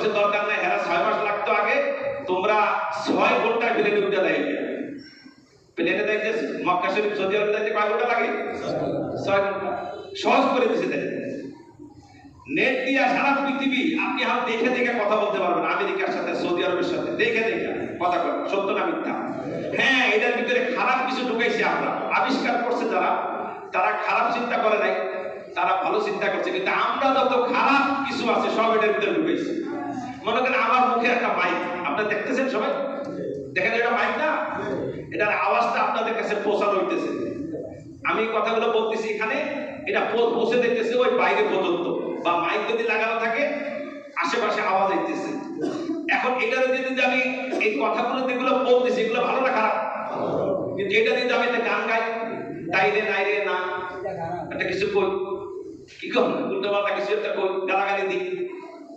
কইছে দরকার নাই হেরা ছয় মাস লাগতো আগে, তোমরা ছয় ঘণ্টা প্লেনে উঠে দেয় প্লেনে দেয় মক্কা শরীফ সৌদি আরব যাইতে কয় ঘণ্টা লাগে? ছয় ঘণ্টা। সহজ করে দিছে দেয় নেট দিয়া সারা পৃথিবী, আপনি হাত দেখে দেখে কথা বলতে পারবেন, আমেরিকার সাথে, সৌদি আরবের সাথে। দেখে দেখে, কথা বলেন, সত্য না মিথ্যা? হ্যাঁ এটার ভিতরে খারাপ কিছু ঢুকাইছে আমরা। আবিষ্কার করছে যারা, তারা খারাপ চিন্তা করে নাই, তারা ভালো চিন্তা করছে, কিন্তু আমরা যত খারাপ কিছু আছে, সব এটার ভিতরে ঢুকাইছি। মনে করেন আমার মুখে একটা মাইক আপনারা দেখতেছেন সবাই? দেখেন এটা মাইক না? এটার আওয়াজটা আপনাদের কাছে পৌঁছানো হইতেছে। আমি কথাগুলো বলতেছি এখানে, এটা পৌঁছে দিতেছে ওই বাইরে পর্যন্ত। বা মাইক যদি লাগানো থাকে, আশেপাশে আওয়াজ হইতেছে। এখন এটা যদি আমি এই কথাগুলো যেগুলো বলতেছি, এগুলো ভালো না খারাপ? কিন্তু এটা যদি আমি একটা গান গাই, তাই রে, নাই রে, না, একটা কিছু কই। কি কম? উল্টো পাল্টা কিছু একটা কই, গালাগালি দিই।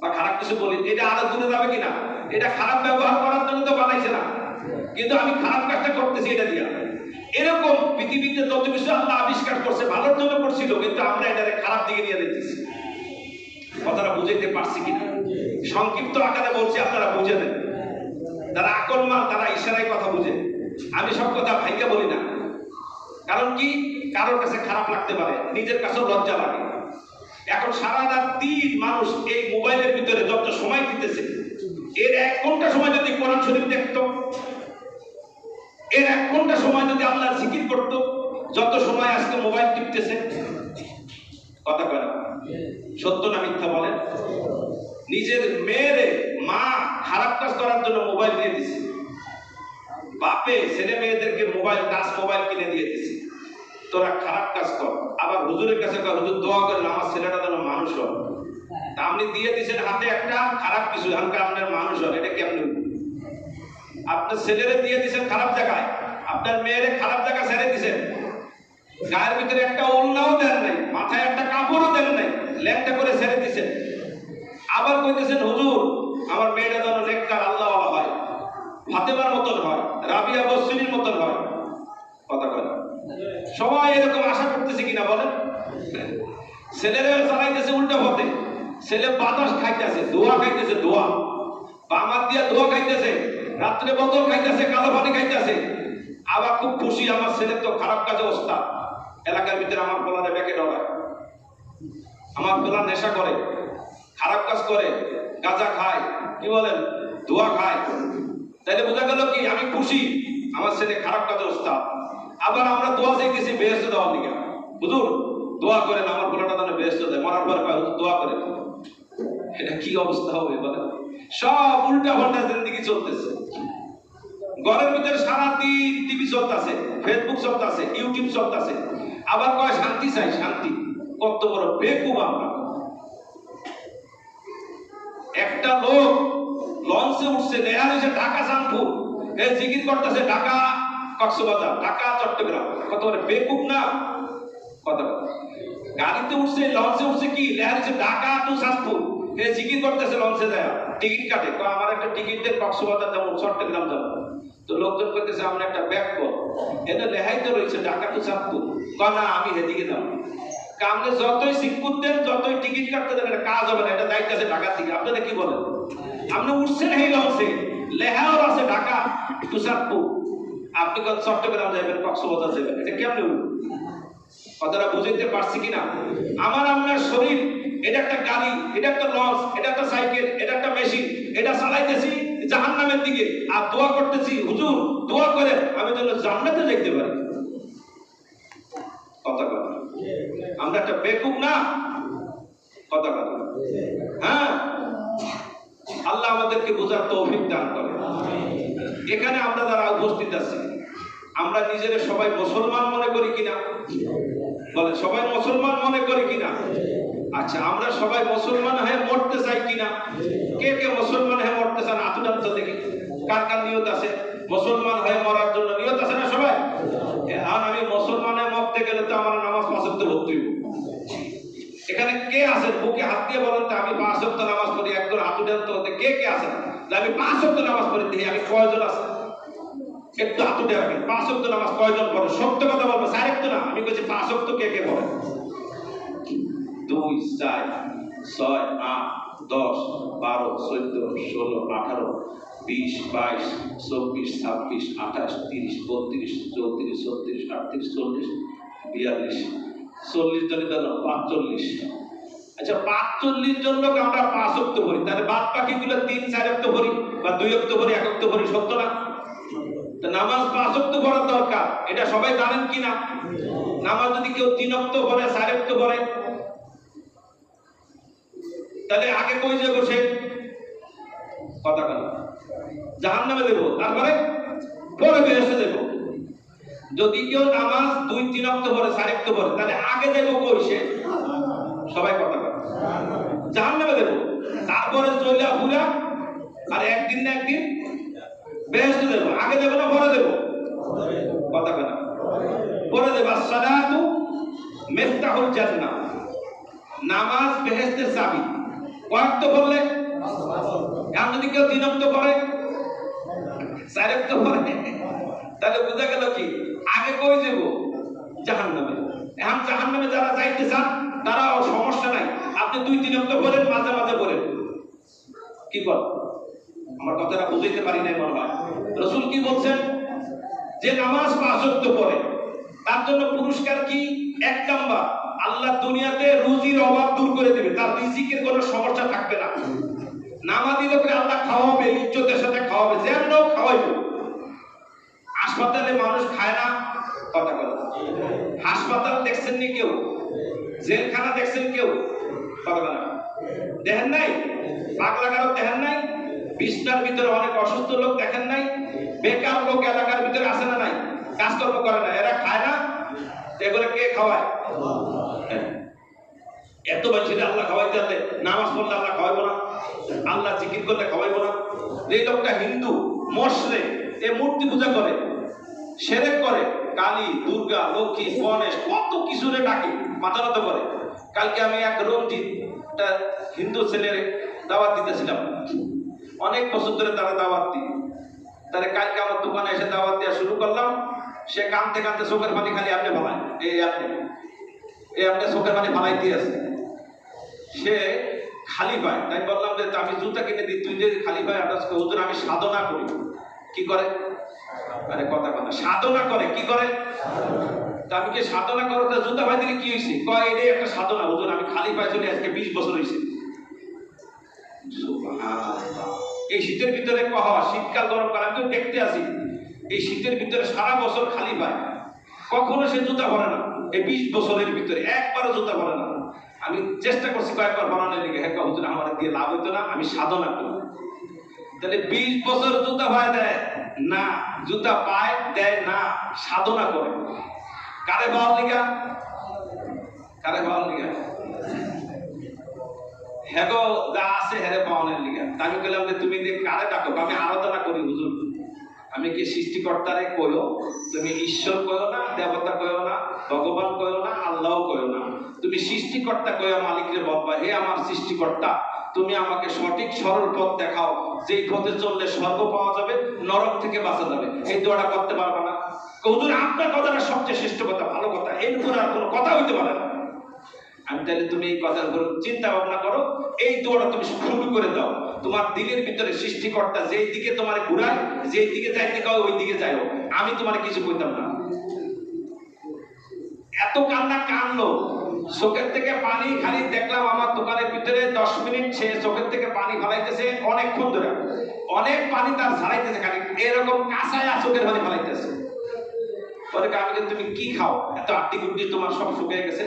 বা খারাপ কিছু বলি, এটা আরও দূরে যাবে কিনা? এটা খারাপ ব্যবহার করার জন্য তো বানাইছে না। কিন্তু আমি খারাপ কাজটা করতেছি এটা দিয়া। এরকম পৃথিবীতে যত কিছু আল্লাহ আবিষ্কার করছে, ভালোর জন্য করছিল, কিন্তু আমরা এটাকে খারাপ দিকে নিয়ে দিতেছি কথাটা বুঝাইতে পারছি কিনা? সংক্ষিপ্ত আকারে বলছি, আপনারা বুঝে নেন। তারা আকল আকলমান তারা ইশারায় কথা বুঝে। আমি সব কথা ভাইকে বলি না। কারণ কি? কারোর কাছে খারাপ লাগতে পারে, নিজের কাছেও লজ্জা লাগে। এখন সারা রাত দিন মানুষ এই মোবাইলের ভিতরে যত সময় দিতেছে, এর এক ঘণ্টা সময় যদি কোরআন শরীফ দেখতো, এর এক ঘণ্টা সময় যদি আল্লাহ জিকির করত, যত সময় আজকে মোবাইল টিপতেছে। কথা কয় না? সত্য না মিথ্যা বলেন নিজের মেয়েরে মা খারাপ কাজ করার জন্য মোবাইল দিয়ে দিছে। বাপে ছেলে মেয়েদেরকে মোবাইল টাচ মোবাইল কিনে দিয়ে দিছে। তোরা খারাপ কাজ কর। হুজুরের কাছে হুজুর, দোয়া করেন, আমার ছেলেটা যেন মানুষ হয়। আপনি দিয়ে দিছেন হাতে একটা খারাপ কিছু হালকা আপনার মানুষ হয় এটা কেমন আপনার ছেলেরে দিয়ে দিছেন খারাপ জায়গায়, আপনার মেয়েরে খারাপ জায়গা ছেড়ে দিছেন। গায়ের ভিতরে একটা ওলনাও দেন নাই, মাথায় একটা কাপড়ও দেন নাই ল্যাংটা করে ছেড়ে দিছেন। আবার কইতেছেন, হুজুর, আমার মেয়েটা যেন নেককার আল্লাহ হয়, ফাতেমার মতন হয়, রাবিয়া বসরির মতন হয়। কথা কথা সবাই এরকম আশা করতেছে কিনা বলেন ছেলেরা চালাইতেছে উল্টা পথে। ছেলে বাতাস খাইতেছে দোয়া খাইতেছে দোয়া বামার দিয়া দোয়া খাইতেছে, রাত্রে বোতল খাইতেছে, কালো পানি খাইতেছে। আবার খুব খুশি আমার ছেলে তো খারাপ কাজে অবস্থা। এলাকার ভিতরে আমার পোলারে ব্যাকে ডরায় আমার পোলা নেশা করে, খারাপ কাজ করে, গাঁজা খায়, কি বলেন দোয়া খায়। তাইলে বোঝা গেল কি, আমি খুশি, আমার ছেলে খারাপ কাজে অবস্থা। আবার আমরা দোয়া চাইতেছি বেহেস্ত দেওয়ার দিকে বুঝুন দোয়া করেন, আমার পোলাটা যেন বেহেস্ত দেয় মরার পরে দোয়া করেন। এটা কি অবস্থা হবে, বলেন। সব উল্টা পাল্টা জিন্দিগি চলতেছে। ঘরের ভিতরে সারাদিন টিভি চলতেছে ফেসবুক চলতেছে ইউটিউব চলতেছে। আবার কয়, শান্তি চাই, শান্তি। কত বড় বেকুব আমরা। একটা লোক লঞ্চে উঠছে লেয়ার হয়েছে ঢাকা জামপুর। এ জিকির করতেছে ঢাকা কক্সবাজার, ঢাকা, চট্টগ্রাম। কত বড় বেকুব না? গাড়িতে উঠছে, লঞ্চে উঠছে কি? লেয়ার হচ্ছে ঢাকা টু সাতপুর। এ করতেছে লঞ্চে যায়। টিকিট কাটে। কয়, আমার একটা টিকিট দেন কক্সবাজার যাব চট্টগ্রাম যাব। তো লোকজন করতেছে আমরা একটা ব্যাগ কর। এটা লেহাই তো রয়েছে ঢাকা টু কয়, না, আমি এদিকে যাব। কামনে যতই সিকুত দেন, যতই টিকিট কাটতে দেন, এটা কাজ হবে না, এটা দায়িত্ব আছে ঢাকা থেকে। আপনারা কি বলেন? আপনি উঠছেন এই লঞ্চে লেহাও আছে ঢাকা টু চাঁদপুর আপনি চট্টগ্রাম যাবেন কক্সবাজার যাবেন, এটা কেমনে কথাটা বুঝতে পারছি কিনা? আমার আপনার শরীর, এটা একটা গাড়ি, এটা একটা লঞ্চ, এটা একটা সাইকেল, এটা একটা মেশিন, এটা চালাইতেছি জাহান্নামের দিকে। আর দোয়া করতেছি, হুজুর, দোয়া করে আমি যেন জান্নাতে দেখতে পারি। কথা কথা আমরা একটা বেকুব না? কথা কথা হ্যাঁ? আল্লাহ আমাদেরকে বোঝার তৌফিক দান করে এখানে আমরা যারা উপস্থিত আছি আমরা নিজেরা সবাই মুসলমান মনে করি কিনা? বলে সবাই মুসলমান মনে করি কিনা? আচ্ছা আমরা সবাই মুসলমান হয়ে মরতে চাই কিনা? কে কে মুসলমান হয়ে মরতে চান? আতুটান তো দেখি। কার কার নিয়ত আছে? মুসলমান হয়ে মরার জন্য নিয়ত আছে না সবাই? আর আমি মুসলমান মরতে গেলে তো আমার নামাজ পাঁচ ওয়াক্ত পড়তে হইব এখানে কে আছেন? বুকে হাত দিয়ে বলেন তো, আমি পাঁচ ওয়াক্ত নামাজ পড়ি একজন হাত উঠেন তো কে কে আছেন? যে আমি পাঁচ ওয়াক্ত নামাজ পড়ি, দেখি আমি কয়জন আছে একটু উঠে রাখেন পাঁচ ওয়াক্ত নামাজ কয়জন পড়ে? সত্য কথা বলব, স্যার একটু না, আমি বলছি পাঁচ ওয়াক্ত কে কে পড়ে? দুই, চার, ছয়, আট, দশ, বারো, চোদ্দ, ষোলো, আঠারো, বিশ, বাইশ, চব্বিশ, ছাব্বিশ, আঠাশ, তিরিশ, বত্রিশ, চৌত্রিশ, ছত্রিশ, আটত্রিশ, চল্লিশ, বিয়াল্লিশ, চল্লিশ জনের জন্য পাঁচচল্লিশ। আচ্ছা পাঁচচল্লিশ জন লোক আমরা পাঁচ অক্ত ভরি তাহলে বাদ বাকিগুলো তিন, চার অক্ত ভরি বা দুই অক্ত ভরি এক অক্ত ভরি সত্য না? নামাজ পাঁচ অক্ত ভরার দরকার, এটা সবাই জানেন কি না নামাজ যদি কেউ তিন অক্ত ভরে চার অক্ত ভরে তাহলে আগে কই যাব সে? কথা কেন। জাহান নামে দেবো তারপরে পরে বেহেসে দেবো যদি কেউ নামাজ দুই তিন অক্ত ভরে চার অক্ত ভরে তাহলে আগে দেবো কই সে? সবাই কথা বলে জাহান নামে দেবো তারপরে ফুরা আর একদিন না একদিন বেহেস্ত দেবো, আগে দেবো না পরে দেবো? কথা কেন পরে দেবো সালাতু মিফতাহুল জান্নাহ। নামাজ বেহেস্তের চাবি। কয়েক তো বললে এখন যদি কেউ তিন করে, চার অক্ত করে, তাহলে বোঝা গেল কি? আগে কই যাব? জাহান নামে এখন জাহান নামে যারা যাইতে চান তারা সমস্যা নাই। আপনি দুই তিন অক্ত বলেন মাঝে মাঝে বলেন কি কর? আমার কথাটা বুঝাইতে পারি নাই মনে হয় রসুল কি বলছেন? যে নামাজ পাঁচ অক্ত পড়ে, তার জন্য পুরস্কার কি? এক নাম্বার, আল্লাহ দুনিয়াতে রুজির অভাব দূর করে দেবে, তার রিজিকের কোনো সমস্যা থাকবে না। নামাজি লোকের আল্লাহ খাওয়াবে, ইজ্জতের সাথে খাওয়াবে যেন খাওয়াইবে। হাসপাতালে মানুষ খায় না, কথা বলে হাসপাতাল দেখছেন নি কেউ? জেলখানা দেখছেন কেউ? কথা বলে। দেখেন নাই? পাগলা কারও দেখেন নাই? বিছনার ভিতরে অনেক অসুস্থ লোক দেখেন নাই, বেকার লোক এলাকার ভিতরে আসে না নাই, কাজকর্ম করে না, এরা খায় না, এগুলো কে খাওয়ায়? হ্যাঁ। এত মানুষের আল্লাহ খাওয়াইতে পারলে নামাজ পড়লে আল্লাহ খাওয়াইবো না, আল্লাহ জিকির করলে খাওয়াইবো না। এই লোকটা হিন্দু মশরে এ মূর্তি পূজা করে, সেরেক করে, কালী, দুর্গা, লক্ষ্মী, গণেশ, কত কিছুরে ডাকে মাথা নত করে। কালকে আমি এক রঞ্জিত হিন্দু ছেলের দাওয়াত দিতেছিলাম। অনেক বছর ধরে তারা দাওয়াত দিই। তারা কালকে আমার দোকানে এসে দাওয়াত দেওয়া শুরু করলাম। সে কানতে কানতে চোখের পানি খালি আপনি ভালায় এই আপনি। এই আপনি চোখের পানি ভালাই দিয়ে আছে। সে খালি পায়। তাই বললাম যে আমি জুতা কিনে দিই, তুই যদি খালি পায় আটাস হুজুর, আমি সাধনা করি। কি করে? আরে, কথা কথা। সাধনা করে, কি করে? আমি কি সাধনা করো? তা জুতা ভাই দিলে কি হয়েছে কয়, এটাই একটা সাধনা, হুজুর, আমি খালি পায়ে চলে, আজকে বিশ বছর হয়েছে। এই শীতের ভিতরে কহ, শীতকাল গরম কাল, আমি তো দেখতে আসি এই শীতের ভিতরে সারা বছর খালি পায়। কখনো সে জুতা ভরে না। এই বিশ বছরের ভিতরে একবারও জুতা ভরে না। আমি চেষ্টা করছি কয়েকবার বানানোর লিগে হ্যাঁ হুজুর, আমার দিয়ে লাভ হইতো না, আমি সাধনা করি তাহলে বিশ বছর জুতা ভাই দেয় না। জুতা পায়, দেয় না। সাধনা করে। কারে পাওয়ার লিগা? কারে পাওয়ার লিগা? হেগো, যা আছে হেরে পাওয়ানোর লিগা আমি বললাম যে, তুমি যে কারে ডাকো? আমি আরাধনা করি, হুজুর। আমি কি সৃষ্টিকর্তারে কইও? তুমি ঈশ্বর কইও না, দেবতা কইও না, ভগবান কইও না আল্লাহ কইও না। তুমি সৃষ্টিকর্তা কইও মালিকরে বাবা, হে আমার সৃষ্টিকর্তা। তুমি আমাকে সঠিক, সরল পথ দেখাও। যেই পথে চললে স্বর্গ পাওয়া যাবে, নরক থেকে বাঁচা যাবে। এই দোয়াটা করতে পারবে না। হুজুর, আপনার কথাটা সবচেয়ে শ্রেষ্ঠ কথা, ভালো কথা। এরপর আর কোনো কথা হইতে পারে না। আমি তাহলে তুমি এই কথার উপর চিন্তা ভাবনা করো, এই দোয়াটা তুমি শুরু করে দাও। তোমার দিলের ভিতরে সৃষ্টিকর্তা যেই দিকে তোমার ঘুরায়, যেই দিকে যাইতে কাও ওই দিকে যাইও। আমি তোমার কিছু কইতাম না। এত কান্না কানলো। চোখের থেকে পানি খালি দেখলাম আমার দোকানের ভিতরে দশ মিনিট সে চোখের থেকে পানি ফালাইতেছে অনেকক্ষণ ধরে। অনেক পানি তার ঝাড়াইতেছে খালি। এরকম কাঁচায় চোখের পানি ফালাইতেছে। পরে আমি তুমি কি খাও? এত আটটি গুটি তোমার সব শুকিয়ে গেছে।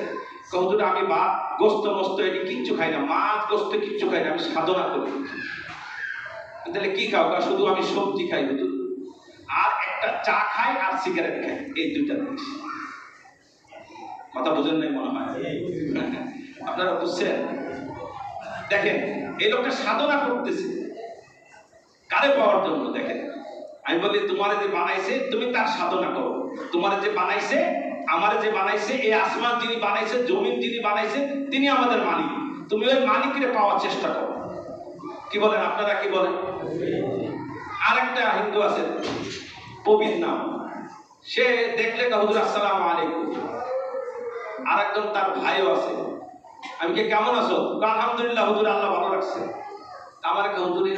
কহুজুর আমি বা গোস্ত মোস্ত এটি কিচ্ছু খাই না মাছ গোস্ত কিচ্ছু খাই না আমি সাধনা করি। তাহলে কি খাও? কয়, শুধু আমি সবজি খাই হুজুর আর একটা চা খাই আর সিগারেট খাই এই দুইটা জিনিস। কথা বোঝেন নাই মনে হয়? আপনারা বুঝছেন? দেখেন এই লোকটা সাধনা করতেছে। কারে পাওয়ার জন্য? দেখেন। আমি বলি তোমার যে বানাইছে তুমি তার সাধনা করো। তোমার যে বানাইছে আমার যে বানাইছে, এই আসমান যিনি বানাইছে, জমিন যিনি বানাইছে, তিনি আমাদের মালিক। তুমি ওই মালিককে পাওয়ার চেষ্টা করো। কি বলেন, আপনারা কি বলেন? আরেকটা হিন্দু আছে, প্রবীর নাম। সে দেখলে হুজুর, আসসালাম আলাইকুম। আরেকজন তার ভাইও আছে। আমি কে, কেমন আছো? আলহামদুলিল্লাহ, হুজুর, আল্লাহ ভালো রাখছে। আমার একটা হুজুরের